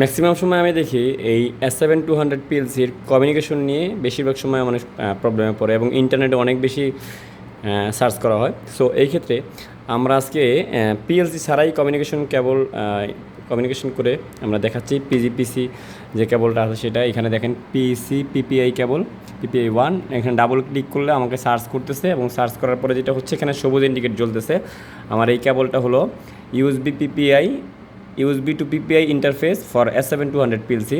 Maximum সময় আমি দেখি এই এস সেভেন টু হান্ড্রেড পিএলসির কমিউনিকেশন নিয়ে বেশিরভাগ সময় মানুষ প্রবলেমে পড়ে এবং ইন্টারনেটে অনেক বেশি সার্চ করা হয়। সো এই ক্ষেত্রে আমরা আজকে পিএলসি ছাড়াই কমিউনিকেশন কেবল কমিউনিকেশন করে আমরা দেখাচ্ছি পিজিপিসি যে কেবলটা আছে সেটা। এখানে দেখেন PC PPI cable PPI one এখানে ডাবল ক্লিক করলে আমাকে সার্চ করতেছে এবং সার্চ করার পরে যেটা হচ্ছে এখানে সবুজ ইন্ডিকেট জ্বলতেছে। আমার এই কেবলটা হলো USB PPI USB to PPI interface for S seven two hundred PLC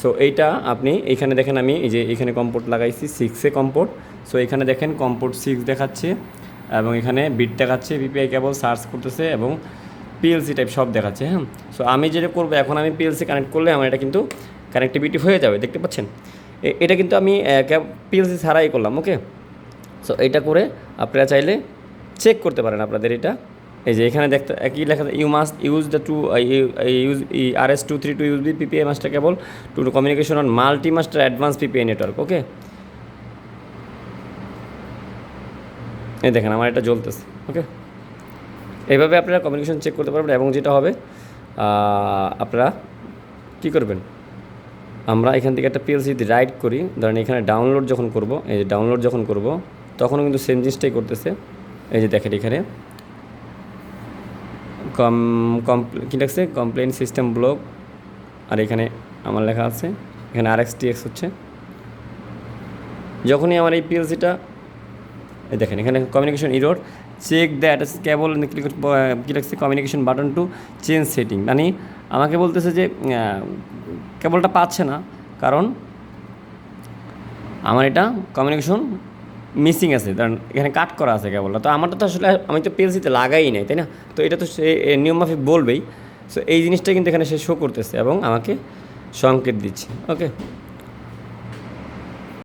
so এইটা আপনি এখানে দেখেন আমি, এই যে এখানে কম্পোর্ট লাগাইছি সিক্সে কম্পোর্ট সো এখানে দেখেন কম্পোর্ট সিক্স দেখাচ্ছে এবং এখানে বিট দেখাচ্ছে পিপিআই কেবল সার্চ করতেছে এবং পিএলসি টাইপ সব দেখাচ্ছে হ্যাঁ? সো আমি যেটা করব, এখন আমি পিএলসি কানেক্ট করলে আমার এটা কিন্তু কানেক্টিভিটি হয়ে যাবে, দেখতে পাচ্ছেন? এটা কিন্তু আমি পিএলসি ছাড়াই করলাম ওকে সো এটা করে আপনারা চাইলে চেক করতে পারেন আপনাদের এটা। এই যে এখানে দেখতে, একই লেখা you must use the to use E R S two three two use B PPI master cable to communication on multi master advance PPI network okay এই দেখেন, আমার এটা জ্বলতেছে ওকে এইভাবে আপনারা কমিউনিকেশন চেক করতে পারবেন এবং যেটা হবে আপনারা কী করবেন? আমরা এখান থেকে একটা পিএলসি রাইট করি, ধরেন এখানে ডাউনলোড যখন করব, এই যে ডাউনলোড যখন করব, তখনও কিন্তু সেম জিনিসটাই করতেছে। এই যে দেখেন এখানে কম কম, কী লাগছে কমপ্লেন সিস্টেম ব্লক আর এখানে আমার লেখা আছে। এখানে আর এক্স হচ্ছে। যখনই আমার এই পিএলসিটা দেখেন, এখানে communication error check that cable click কী লাগছে communication button to change setting মানে আমাকে বলতেছে যে কেবলটা পাচ্ছে না, কারণ আমার এটা কমিউনিকেশন মিসিং আছে, কারণ এখানে কাট করা আছে কেবলটা তো আমারটা তো আসলে, আমি তো পেলসিতে লাগাই নাই, তাই না? তো এটা তো সে নিয়মমাফিক নিয়ম মাফিক বলবেই। সো এই জিনিসটা কিন্তু এখানে সে শো করতেছে এবং আমাকে সংকেত দিচ্ছে ওকে